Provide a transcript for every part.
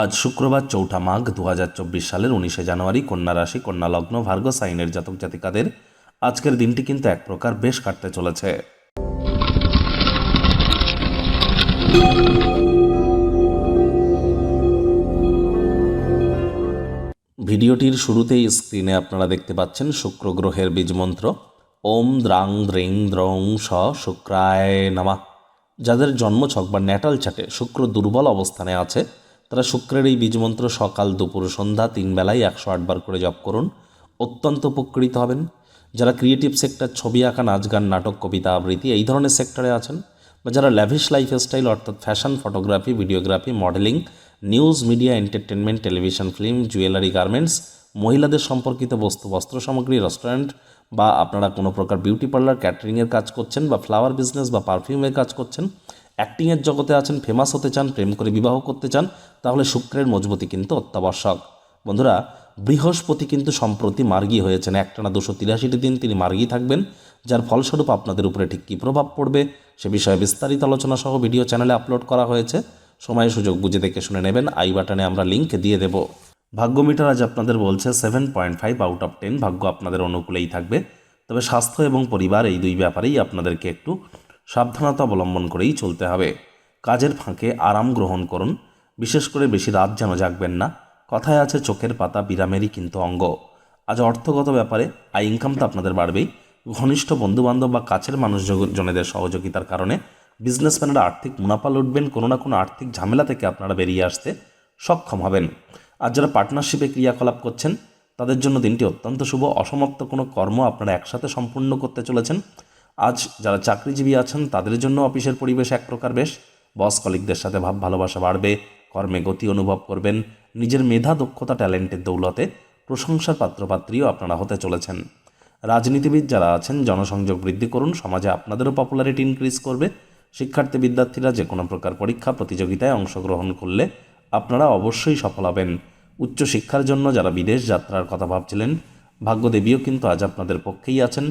আজ শুক্রবার চৌঠা মাঘ দু হাজার চব্বিশ সালের উনিশে জানুয়ারি কন্যা রাশি, কন্যা লগ্ন, ভার্গ, সাইনের জাতক জাতিকাদের আজকের দিনটি কিন্তু এক প্রকার বেশ কাটতে চলেছে। ভিডিওটির শুরুতেই স্ক্রিনে আপনারা দেখতে পাচ্ছেন শুক্র গ্রহের বীজমন্ত্র ওম দ্রাং দ্রিং দ্রং স শুক্রায় নামা। যাদের জন্মছক বা ন্যাটাল চাটে, শুক্র দুর্বল অবস্থানে আছে তারা শুক্রের এই বীজমন্ত্র সকাল দুপুর সন্ধ্যা তিন বেলায় একশো আটবার করে জপ করুন। অত্যন্ত উপকৃত হবেন। যারা ক্রিয়েটিভ সেক্টর ছবি আঁকা, নাচ গান, নাটক, কবিতা, আবৃত্তি এই ধরনের সেক্টরে আছেন বা যারা ল্যাভিশ লাইফস্টাইল অর্থাৎ fashion photography videography modelling news media entertainment television film jewellery garments মহিলাদের সম্পর্কিত বস্তু, বস্ত্র সামগ্রী রেস্টুরেন্ট বা আপনারা কোনো প্রকার বিউটি পার্লার ক্যাটারিংয়ের কাজ করছেন বা ফ্লাওয়ার বিজনেস বা পারফিউমের কাজ করছেন অ্যাক্টিংয়ের জগতে আছেন ফেমাস হতে চান, প্রেম করে বিবাহ করতে চান, তাহলে শুক্রের মজবুতি কিন্তু অত্যাবশ্যক। বন্ধুরা, বৃহস্পতি কিন্তু সম্প্রতি মার্গী হয়েছেন। একটানা দুশো তিরাশিটি দিন তিনি মার্গী থাকবেন, যার ফলস্বরূপ আপনাদের উপরে ঠিক কী প্রভাব পড়বে সে বিষয়ে বিস্তারিত আলোচনা সহ ভিডিও চ্যানেলে আপলোড করা হয়েছে। সময় সুযোগ বুঝে দেখে শুনে নেবেন। আই বাটনে আমরা লিঙ্ক দিয়ে দেব। ভাগ্য মিটার আজ আপনাদের বলছে seven point five out of ten ভাগ্য আপনাদের অনুকূলেই থাকবে। তবে স্বাস্থ্য এবং পরিবার এই দুই ব্যাপারেই আপনাদেরকে একটু সাবধানতা অবলম্বন করেই চলতে হবে। কাজের ফাঁকে আরাম গ্রহণ করুন। বিশেষ করে বেশি রাত যেন জাগবেন না। কথায় আছে, চোখের পাতা বিরামেরই কিন্তু অঙ্গ। আজ অর্থগত ব্যাপারে আয় ইনকাম তো আপনাদের বাড়বেই। ঘনিষ্ঠ বন্ধুবান্ধব বা কাছের মানুষজনেদের সহযোগিতার কারণে বিজনেসম্যানেরা আর্থিক মুনাফা লুটবেন, কোনো না কোনো আর্থিক ঝামেলা থেকে আপনারা বেরিয়ে আসতে সক্ষম হবেন। আর যারা পার্টনারশিপে ক্রিয়াকলাপ করছেন, তাদের জন্য দিনটি অত্যন্ত শুভ। অসমাপ্ত কোনো কর্ম আপনারা একসাথে সম্পূর্ণ করতে চলেছেন। আজ যারা চাকরিজীবী আছেন, তাদের জন্য অফিসের পরিবেশ এক প্রকার বেশ। বস কলিকদের সাথে ভাব ভালোবাসা বাড়বে, কর্মে গতি অনুভব করবেন, নিজের মেধা, দক্ষতা, ট্যালেন্টের দৌলতে প্রশংসার পাত্রপাত্রীও আপনারা হতে চলেছেন। রাজনীতিবিদ যারা আছেন, জনসংযোগ বৃদ্ধি করুন, সমাজে আপনাদেরও পপুলারিটি ইনক্রিজ করবে। শিক্ষার্থী, বিদ্যার্থীরা যে কোনো প্রকার পরীক্ষা, প্রতিযোগিতায় অংশগ্রহণ করলে আপনারা অবশ্যই সফল হবেন। উচ্চশিক্ষার জন্য যারা বিদেশ যাত্রার কথা ভাবছিলেন, ভাগ্যদেবীও কিন্তু আজ আপনাদের পক্ষেই আছেন।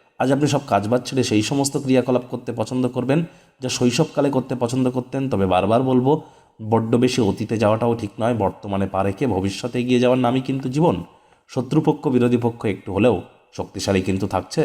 আজ আপনি সব কাজবাজ ছেড়ে সেই সমস্ত ক্রিয়াকলাপ করতে পছন্দ করবেন, যা শৈশবকালে করতে পছন্দ করতেন। তবে বারবার বলব, বড্ড বেশি অতীতে যাওয়াটাও ঠিক নয়, বর্তমানে পা রেখে ভবিষ্যতে এগিয়ে যাওয়ার নামই কিন্তু জীবন। শত্রুপক্ষ, বিরোধী পক্ষ একটু হলেও শক্তিশালী কিন্তু থাকছে।